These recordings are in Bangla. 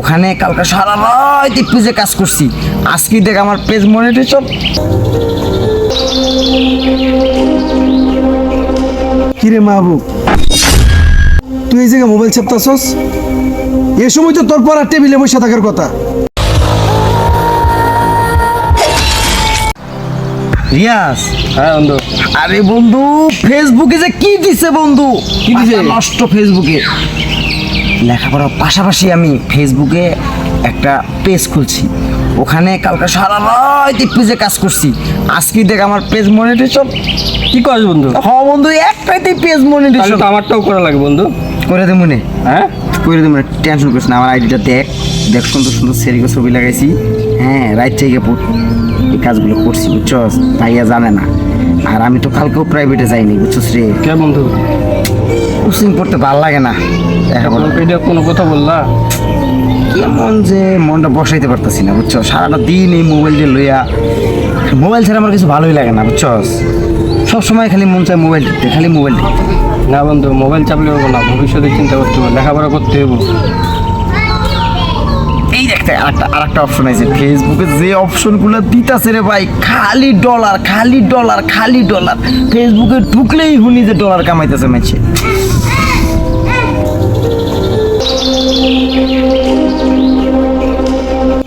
ওখানে কালকে সারা রাত পেজে কাজ করছি। আজকে দেখ আমার পেজ মনিটেশন কিরে মাহবুব? তুই এই জায়গায় মোবাইল চাপতাছস? এ সময় তো তোর পড়ার টেবিলে বসে থাকার কথা। রিয়াজ? হ্যাঁ বন্ধু। আরে বন্ধু ফেসবুকে যে কি দিছে বন্ধু? কি দিছে? নষ্ট ফেসবুকে লেখাপড়ার পাশাপাশি আমি ফেসবুকে একটা পেজ খুলছি। ওখানে কালকে সারা রাত পেজে কাজ করছি। আজকে দেখ আমার পেজ মনিটেশন কি করিস বন্ধু? হ বন্ধু একটাইতেই পেজ মনিটেশন তো আমারটাও করা লাগে বন্ধু। করে দে মনে। হ্যাঁ? করে দে মনে টেনশন করিস না আমার আইডিটা দেখ। দেখ সুন্দর সুন্দর সেরিকে ছবি লাগাইছি। হ্যাঁ রাইট থেকে পড় এই কাজগুলো করছি বুঝছস? ভাইয়া জানে না। আর আমি তো কালকেও প্রাইভেটে যাইনি বুঝছস রে? কে বন্ধু? কোচিং পড়তে ভালো লাগে না। এখন এটা কোনো কথা বললা কেমন যে মনটা বসাইতে পারতেছি না বুঝছ? সারাটা দিন এই মোবাইল দিয়ে লইয়া মোবাইল ছাড়া আমার কিছু ভালোই লাগে না বুঝছ? সব সময় খালি মন চায় মোবাইল টিপতে খালি মোবাইল টিপতে না বন্ধু মোবাইল চাপলে হব না ভবিষ্যতে চিন্তা করতে হবে লেখাপড়া করতে হবে। দেখতে আরেকটা আরেকটা অপশন আছে। ফেসবুকে যে অপশনগুলো দিতাছে রে ভাই, খালি ডলার খালি ডলার খালি ডলার ফেসবুকে ঢুকলেই হুনি যে ডলার কামাইতেছে মেছে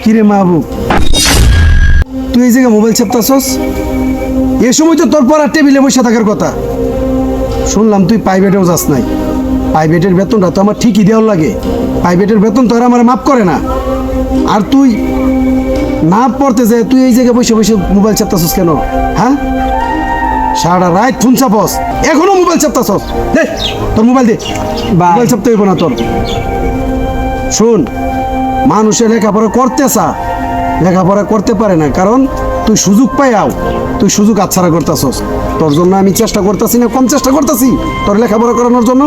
কিরে মাহবুব, তুই এই জায়গায় মোবাইল চাপতাছস? এ সময় তো তোর পড়ার টেবিলে বসে থাকার কথা। শুনলাম তুই প্রাইভেটেও যাস নাই। প্রাইভেটের বেতনটা তো আমার ঠিকই দেওয়ার লাগে। প্রাইভেটের বেতন তো আর আমার মাফ করে না। আর তুই না পড়তে যায় তুই এই জায়গায় বসে বসে মোবাইল চাপতাছস কেন? হ্যাঁ? সারা রাত ফোন চাপস। এখনও মোবাইল চাপতাছস। দে তোর মোবাইল দে। মোবাইল চাপতে হইব না তোর। শোন মানুষের লেখাপড়া করতে চা। লেখাপড়া করতে পারে না কারণ তুই সুযোগ পাইয়াও তুই সুযোগ আচ্ছাড়া করতেছস। তোর জন্য আমি চেষ্টা করতেছি না কম চেষ্টা করতেছি তোর লেখাপড়া করানোর জন্য।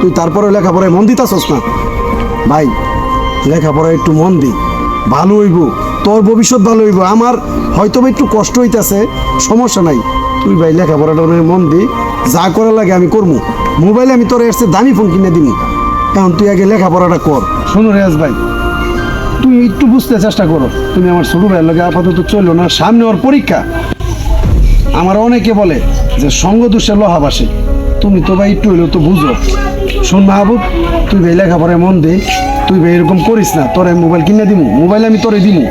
তুই তারপরে লেখাপড়ায় মন দিতাছস না। ভাই লেখাপড়ায় একটু মন দি। ভালো হইব, তোর ভবিষ্যৎ ভালো হইব। আমার হয়তো একটু কষ্ট হইতেছে, সমস্যা নাই। তুই ভাই লেখাপড়াটা মন দি, যা করা লাগে আমি করব মোবাইলে আমি তোর এসে দামি ফোন কিনে দিবি কারণ তুই আগে লেখাপড়াটা কর। শোনো রেয়াজ ভাই, তুমি একটু বুঝতে চেষ্টা করো। তুমি আমার ছোট ভাইয়ের লগে আপাতত চলল না, সামনে ওর পরীক্ষা। আমার অনেকে বলে যে সঙ্গ দোষে লোহা বাসে তুমি তো ভাই একটু হইলেও তো বুঝো। শোন মাহবুব, তুই ভাই লেখাপড়ায় মন দে। তুই ভাই এরকম করিস না, তোর আমি মোবাইল কিনে দিমু মোবাইল আমি তোরে দিমু।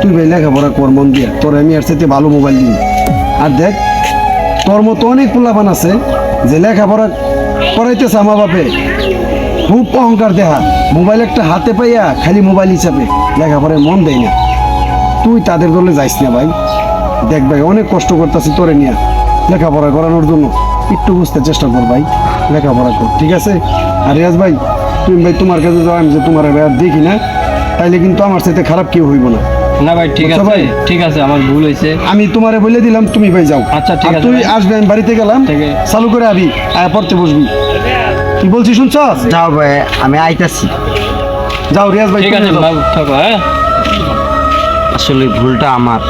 তুই ভাই লেখাপড়া কর, মন দিয়া, তোর আমি এর সাথে ভালো মোবাইল দিমু। আর দেখ, তোর মতো অনেক পোলাপান আছে যে লেখাপড়া করাইতেছে আমার বাপে। খুব অহংকার দেহা মোবাইল একটা হাতে পাইয়া খালি মোবাইল হিসাবে লেখাপড়ায় মন দেয় না। তুই তাদের দলে যাইস না ভাই। দেখ ভাই, অনেক কষ্ট করতেছি তোরে নিয়ে লেখাপড়া করানোর জন্য। একটু বুঝতে চেষ্টা কর ভাই, লেখাপড়া কর, ঠিক আছে? আর রিয়াজ ভাই তুমি ভাই তোমার কাছে যাও আমি যে তোমার ভাই আর দেখি না তাইলে কিন্তু আমার সাথে খারাপ কেউ হইব না। না ভাই ঠিক আছে ভাই? ঠিক আছে আমার ভুল হয়েছে। আমি তোমারে বলে দিলাম তুমি ভাই যাও। আচ্ছা, ঠিক আছে তুই। আসবে আমি বাড়িতে গেলাম ঠিক আছে। চালু করে আবি আয় পড়তে বসবি। কি বলছিস শুনছস? যাও ভাই আমি আইতাছি। যাও রিয়াজ ভাই ঠিক আছে থাকো হ্যাঁ? আসলে ভুলটা আমার।